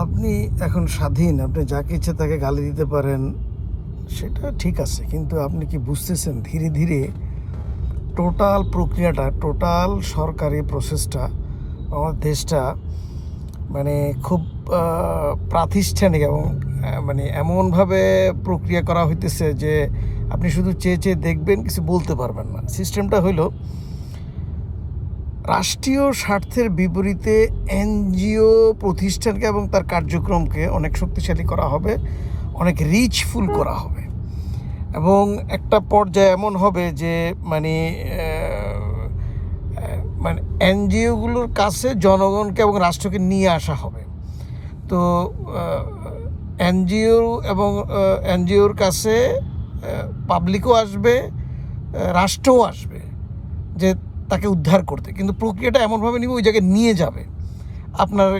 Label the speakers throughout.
Speaker 1: আপনি এখন স্বাধীন, আপনি যাকে ইচ্ছে তাকে গালি দিতে পারেন, সেটা ঠিক আছে, কিন্তু আপনি কি বুঝতেছেন ধীরে ধীরে টোটাল প্রক্রিয়াটা, টোটাল সরকারি প্রসেসটা আমার দেশটা মানে খুব প্রাতিষ্ঠানিক এবং মানে এমনভাবে প্রক্রিয়া করা হইতেছে যে আপনি শুধু চেয়ে চেয়ে দেখবেন, কিছু বলতে পারবেন না। সিস্টেমটা হইল রাষ্ট্রীয় স্বার্থের বিপরীতে এনজিও প্রতিষ্ঠানকে এবং তার কার্যক্রমকে অনেক শক্তিশালী করা হবে, অনেক রিচফুল করা হবে। এবং একটা পর্যায়ে এমন হবে যে মানে মানে এনজিওগুলোর কাছে জনগণকে এবং রাষ্ট্রকে নিয়ে আসা হবে। তো এনজিও এবং এনজিওর কাছে পাবলিকও আসবে রাষ্ট্রও আসবে। যে তাকে উদ্ধার করতে। কিন্তু প্রক্রিয়াটা এমনভাবে নিবে, ওই জায়গায় নিয়ে যাবে। আপনার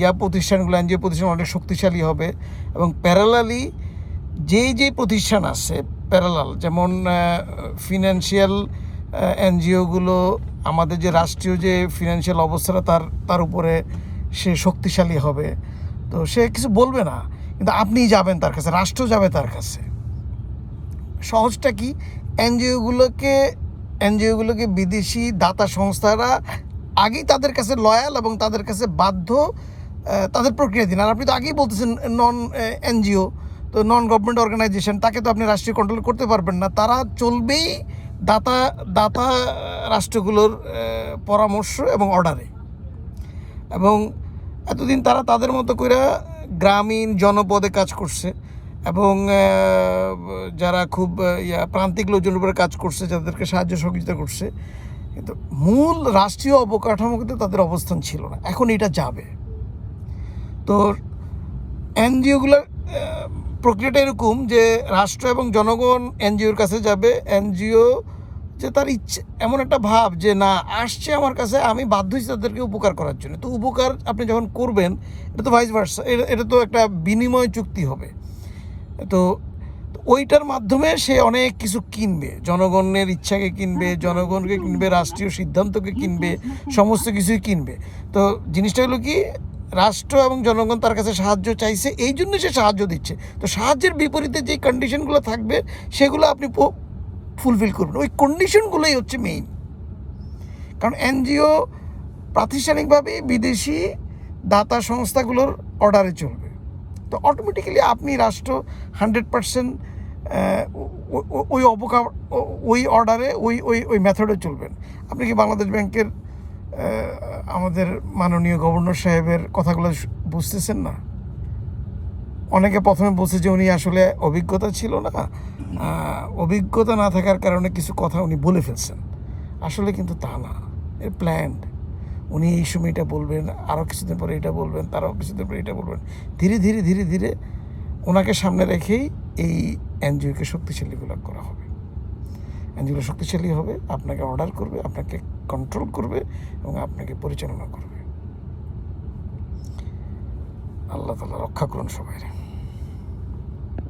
Speaker 1: ইয়া প্রতিষ্ঠানগুলো, এনজিও প্রতিষ্ঠান অনেক শক্তিশালী হবে এবং প্যারালালি যেই যেই প্রতিষ্ঠান আছে প্যারালাল যেমন ফিনান্সিয়াল এনজিওগুলো, আমাদের যে রাষ্ট্রীয় যে ফিনান্সিয়াল অবস্থাটা তার তার উপরে সে শক্তিশালী হবে। তো সে কিছু বলবে না, কিন্তু আপনিই যাবেন তার কাছে, রাষ্ট্র যাবে তার কাছে। সহজটা কি? এনজিওগুলোকে এনজিওগুলোকে বিদেশি দাতা সংস্থারা আগেই তাদের কাছে লয়াল এবং তাদের কাছে বাধ্য তাদের প্রক্রিয়া দিন। আর আপনি তো আগেই বলতেছেন নন এনজিও, তো নন গভর্নমেন্ট অর্গানাইজেশন তাকে তো আপনি রাষ্ট্রীয় কন্ট্রোল করতে পারবেন না। তারা চলবেই দাতা দাতা রাষ্ট্রগুলোর পরামর্শ এবং অর্ডারে এবং এতদিন তারা তাদের মতো করে গ্রামীণ জনপদে কাজ করছে। এবং যারা খুব প্রান্তিক লোকজনের উপরে কাজ করছে, যাদেরকে সাহায্য সহযোগিতা করছে, কিন্তু মূল রাষ্ট্রীয় অবকাঠামোতে তাদের অবস্থান ছিল না। এখন এটা যাবে। তো এনজিওগুলোর প্রক্রিয়াটা এরকম যে রাষ্ট্র এবং জনগণ এনজিওর কাছে যাবে। এনজিও যে তার ইচ্ছে, এমন একটা ভাব যে না, আসছে আমার কাছে, আমি বাধ্য হচ্ছি তাদেরকে উপকার করার জন্য। তো উপকার আপনি যখন করবেন, এটা তো ভাইস ভার্সা এটা তো একটা বিনিময় চুক্তি হবে। তো ওইটার মাধ্যমে সে অনেক কিছু কিনবে। জনগণের ইচ্ছাকে কিনবে, জনগণকে কিনবে, রাষ্ট্রীয় সিদ্ধান্তকে কিনবে, সমস্ত কিছুই কিনবে। তো জিনিসটা হলো কি, রাষ্ট্র এবং জনগণ তার কাছে সাহায্য চাইছে, এই জন্য সে সাহায্য দিচ্ছে। তো সাহায্যের বিপরীতে যে কন্ডিশনগুলো থাকবে, সেগুলো আপনি ফুলফিল করবেন ওই কন্ডিশনগুলোই হচ্ছে মেইন কারণ এনজিও প্রাতিষ্ঠানিকভাবে বিদেশি দাতা সংস্থাগুলোর অর্ডারে চলবে। তো অটোমেটিক্যালি আপনি রাষ্ট্র হান্ড্রেড পার্সেন্ট ওই অবকা ওই অর্ডারে ওই ওই ওই মেথডে চলবেন। আপনি কি বাংলাদেশ ব্যাংকের আমাদের মাননীয় গভর্নর সাহেবের কথাগুলো বুঝতেছেন না? অনেকে প্রথমে বলছে যে উনি আসলে অভিজ্ঞতা ছিল না। অভিজ্ঞতা না থাকার কারণে কিছু কথা উনি বলে ফেলছেন। আসলে কিন্তু তা না। এর প্ল্যান্ড উনি এই সময় এটা বলবেন, আরও কিছুদিন পরে এটা বলবেন, তারাও কিছুদিন পরে এটা বলবেন। ধীরে ধীরে ধীরে ধীরে ওনাকে সামনে রেখেই এই এনজিওকে শক্তিশালীগুলো করা হবে। এনজিওগুলো শক্তিশালী হবে, আপনাকে অর্ডার করবে, আপনাকে কন্ট্রোল করবে এবং আপনাকে পরিচালনা করবে। আল্লাহ তালা রক্ষা করুন সবাই